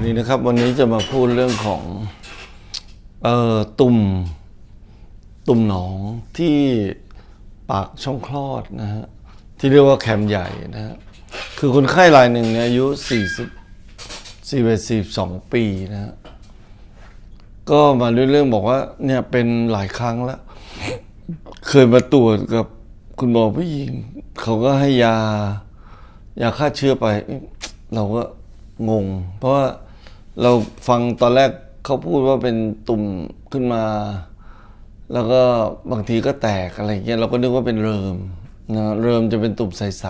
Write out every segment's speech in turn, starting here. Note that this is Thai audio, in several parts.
วัสดีนะครับ วันนี้จะมาพูดเรื่องของเอ่อตุ่มตุ่มหนองที่ปากช่องคลอดนะฮะที่เรียกว่าแคมใหญ่นะฮะคือคนไข้รายหนึ่งเนี่ยอายุ 40 41 42 ปีนะฮะก็มาด้วยเรื่องบอกว่าเนี่ยเป็นหลายครั้งแล้ว เคยมาตรวจกับคุณหมอผู้หญิง เขาก็ให้ยายาฆ่าเชื้อไป เราก็งง เพราะว่า เราฟังตอนแรกเขาพูดว่าเป็นตุ่มขึ้นมา แล้วก็บางทีก็แตกอะไรเงี้ยเราก็นึกว่าเป็นเริมนะเริมจะเป็นตุ่มใส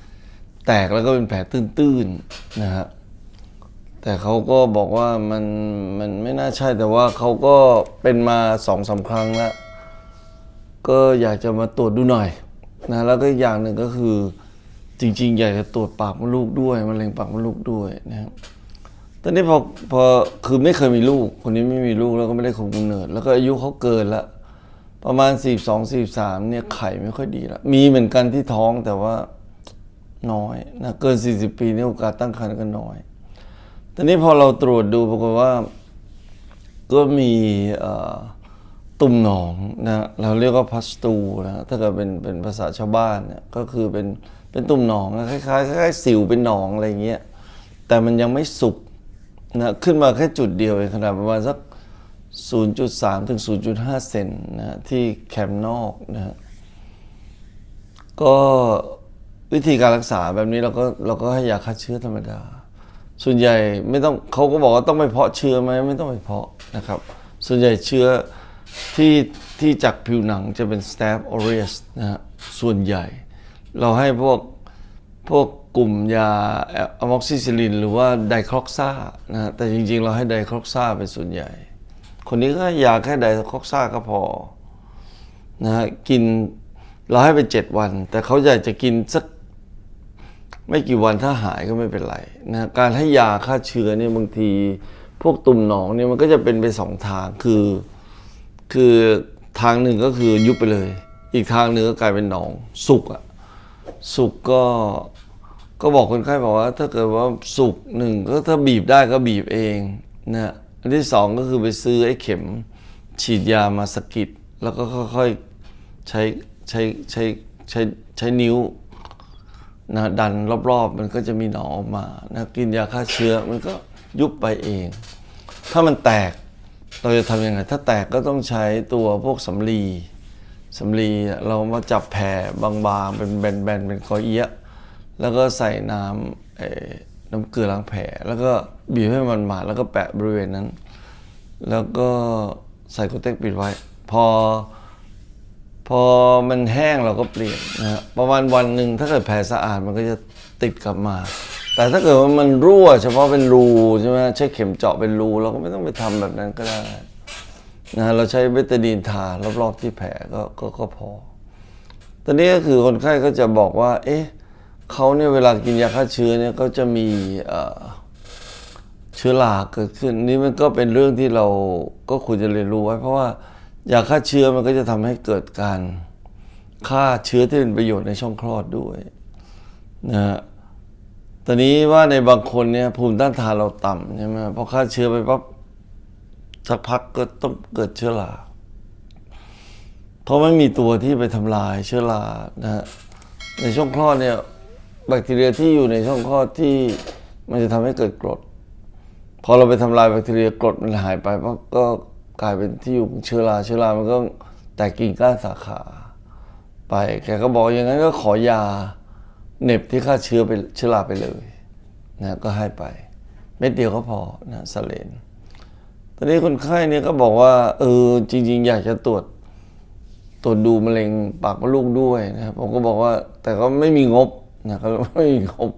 ๆแตกแล้วก็เป็นแผลตื้นๆนะฮะแต่เขาก็บอกว่ามันมันไม่น่าใช่แต่ว่าเขาก็เป็นมาสองสามครั้งแล้วก็อยากจะมาตรวจดูหน่อยนะแล้วก็อีกอย่างหนึ่งก็คือจริง ๆ อยากจะตรวจปากมดลูกด้วยมะเร็งปากมดลูกด้วยนะครับ ตอนนี้พอพอคือไม่เคยมีลูก คนนี้ไม่มีลูกแล้วก็ไม่ได้คุมกำเนิด แล้วก็อายุเขาเกินละประมาณ 42 43เนี่ยไข่ไม่ค่อยดีละมีเหมือนกันที่ท้องแต่ว่าน้อยนะเกิน 40 ปีเนี่ยโอกาสตั้งครรภ์ก็น้อย ตอนนี้พอเราตรวจดูปรากฏว่า ก็มีตุ่มหนองนะเราเรียกว่าพัสตูนะถ้าเกิดเป็นเป็นภาษาชาวบ้านเนี่ยก็คือเป็นเป็นตุ่มหนองนะคล้ายๆคล้ายๆสิวเป็นหนองอะไรเงี้ยแต่มันยังไม่สุก นะขึ้นมาแค่จุดเดียวเองขนาดประมาณสัก 0.3 ถึง 0.5 เซนนะที่แคมนอกนะฮะก็วิธีการรักษาแบบนี้เราก็เราก็ให้ยาฆ่าเชื้อธรรมดา ส่วนใหญ่ไม่ต้องเขาก็บอกว่าต้องไปเพาะเชื้อไหมไม่ต้องไปเพาะนะครับ ส่วนใหญ่เชื้อที่ที่จากผิวหนังจะเป็น Staph aureus นะฮะส่วนใหญ่ เราให้พวกพวก กลุ่มยาอะม็อกซิซิลิน หรือว่าไดคลอกซ่านะฮะแต่จริงๆ เราให้ไดคลอกซ่าเป็นส่วนใหญ่ คนนี้ก็ให้ยาแค่ไดคลอกซ่าก็พอนะฮะกินเราให้ไปเจ็ดวัน แต่เขาอยากจะกินสักไม่กี่วันถ้าหายก็ไม่เป็นไรนะการให้ยาฆ่าเชื้อเนี่ยบางทีพวกตุ่มหนองเนี่ยมันก็จะเป็นไปสองทางคือ คือทางหนึ่งก็คือยุบไปเลย อีกทางหนึ่งก็กลายเป็นหนอง สุกอะสุกก็ ก็บอกคนไข้บอกว่า ถ้าเกิดว่าสุกหนึ่งก็ถ้าบีบได้ก็บีบเองนะอันที่สองก็คือไปซื้อไอ้เข็มฉีดยามาสกิดแล้วก็ค่อยๆใช้ใช้ใช้ใช้ใช้นิ้วนะดันรอบๆ มันก็จะมีหนองออกมานะกินยาฆ่าเชื้อมันก็ยุบไปเอง ถ้ามันแตกเราจะทำยังไง ถ้าแตกก็ต้องใช้ตัวพวกสำลีสำลีเรามาจับแผ่บางๆ เป็นแบนๆ เป็นกอเอี้ยะ แล้วก็ใส่น้ำน้ำเกลือล้างแผล แล้วก็บีบให้มันหมาดแล้วก็แปะบริเวณนั้น แล้วก็ใส่โคเต็กปิดไว้ พอ พอมันแห้งเราก็เปลี่ยนนะฮะประมาณวันหนึ่งถ้าเกิดแผลสะอาดมันก็จะติดกลับมา แต่ถ้าเกิดว่ามันรั่ว เฉพาะเป็นรูใช่ไหมใช้เข็มเจาะเป็นรูเราก็ไม่ต้องไปทำแบบนั้นก็ได้นะฮะเราใช้เบตาดีนทารอบๆที่แผลก็ก็ก็พอ ตอนนี้ก็คือคนไข้ก็จะบอกว่า เอ๊ะ เขาเนี่ยเวลากินยาฆ่าเชื้อเนี่ยก็จะมีเชื้อราเกิดขึ้นนี่มันก็เป็นเรื่องที่เราก็ควรจะเรียนรู้ไว้ เพราะว่ายาฆ่าเชื้อมันก็จะทำให้เกิดการฆ่าเชื้อที่เป็นประโยชน์ในช่องคลอดด้วยนะฮะตอนนี้ว่าในบางคนเนี่ยภูมิต้านทานเราต่ำใช่ไหมพอฆ่าเชื้อไปปั๊บสักพักก็ต้องเกิดเชื้อราเพราะไม่มีตัวที่ไปทำลายเชื้อรานะฮะในช่องคลอดเนี่ย แบคทีเรียที่อยู่ในช่องคลอดที่มันจะทำให้เกิดกรด พอเราไปทำลายแบคทีเรียกรดมันหายไปเพราะก็กลายเป็นที่อยู่ของเชื้อราเชื้อรามันก็แตกกิ่งก้านสาขา ไปแกก็บอกอย่างนั้นก็ขอยาเหน็บที่ฆ่าเชื้อไปเชื้อราไปเลยนะก็ให้ไป เม็ดเดียวก็พอนะสเลนตอนนี้คนไข้เนี่ยก็บอกว่าเออจริง ๆ อยากจะตรวจตรวจดูมะเร็งปากมดลูกด้วยนะครับผมก็บอกว่าแต่ก็ไม่มีงบ นะครับไม่มีงบ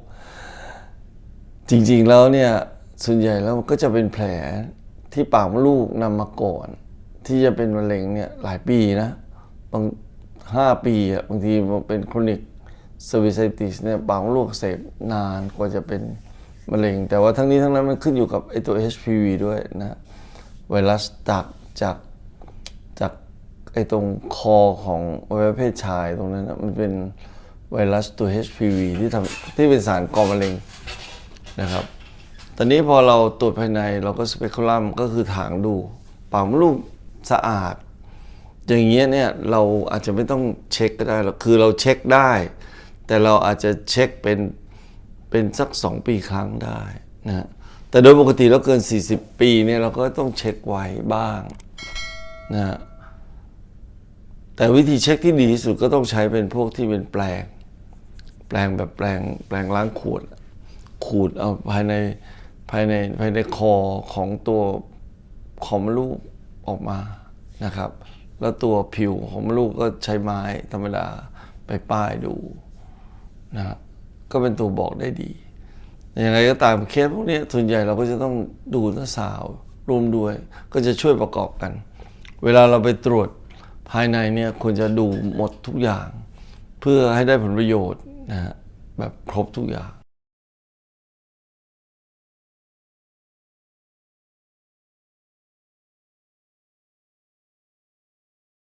จริงๆแล้วเนี่ยส่วนใหญ่แล้วก็จะเป็นแผลที่ปากมดลูกนำมาก่อน ที่จะเป็นมะเร็งเนี่ยหลายปีนะบางห้าปีอะบางทีมันเป็นครนิกเซอร์วิไซติสเนี่ยปากมดลูกเสพนานกว่าจะเป็นมะเร็ง แต่ว่าทั้งนี้ทั้งนั้นมันขึ้นอยู่กับไอตัว HPV ด้วยนะไวรัสจากจากจากไอตรงคอของอวัยวะเพศชายตรงนั้นนะมันเป็น ไวรัสตัว HPV ที่ทำที่เป็นสารก่อมะเร็งนะครับ ตอนนี้พอเราตรวจภายในเราก็สเปก u ลัมก็คือถางดูปากมดลูกสะอาด อย่างเงี้ยเนี่ยเราอาจจะไม่ต้องเช็คก็ได้หรอกคือเราเช็คได้ แต่เราอาจจะเช็คเป็นเป็นสักสองปีครั้งได้นะแต่โดยปกติแล้วเกิน 40 ปีเนี่ยเราก็ต้องเช็คไว้บ้างนะแต่วิธีเช็คที่ดีที่สุดก็ต้องใช้เป็นพวกที่เป็นแปลง แปลงแบบแปลงแปลงล้างขวดขูดเอาภายในภายในภายในคอของตัวของมดลูกออกมานะครับ แล้วตัวผิวของมดลูกก็ใช้ไม้ธรรมดาไปป้ายดูนะก็เป็นตัวบอกได้ดีอย่างไรก็ตามเคสพวกนี้ส่วนใหญ่เราก็จะต้องดูหน้าสาวรวมด้วย ก็จะช่วยประกอบกัน เวลาเราไปตรวจภายในเนี่ยควรจะดูหมดทุกอย่าง เพื่อให้ได้ผลประโยชน์นะฮะแบบครบทุกอย่าง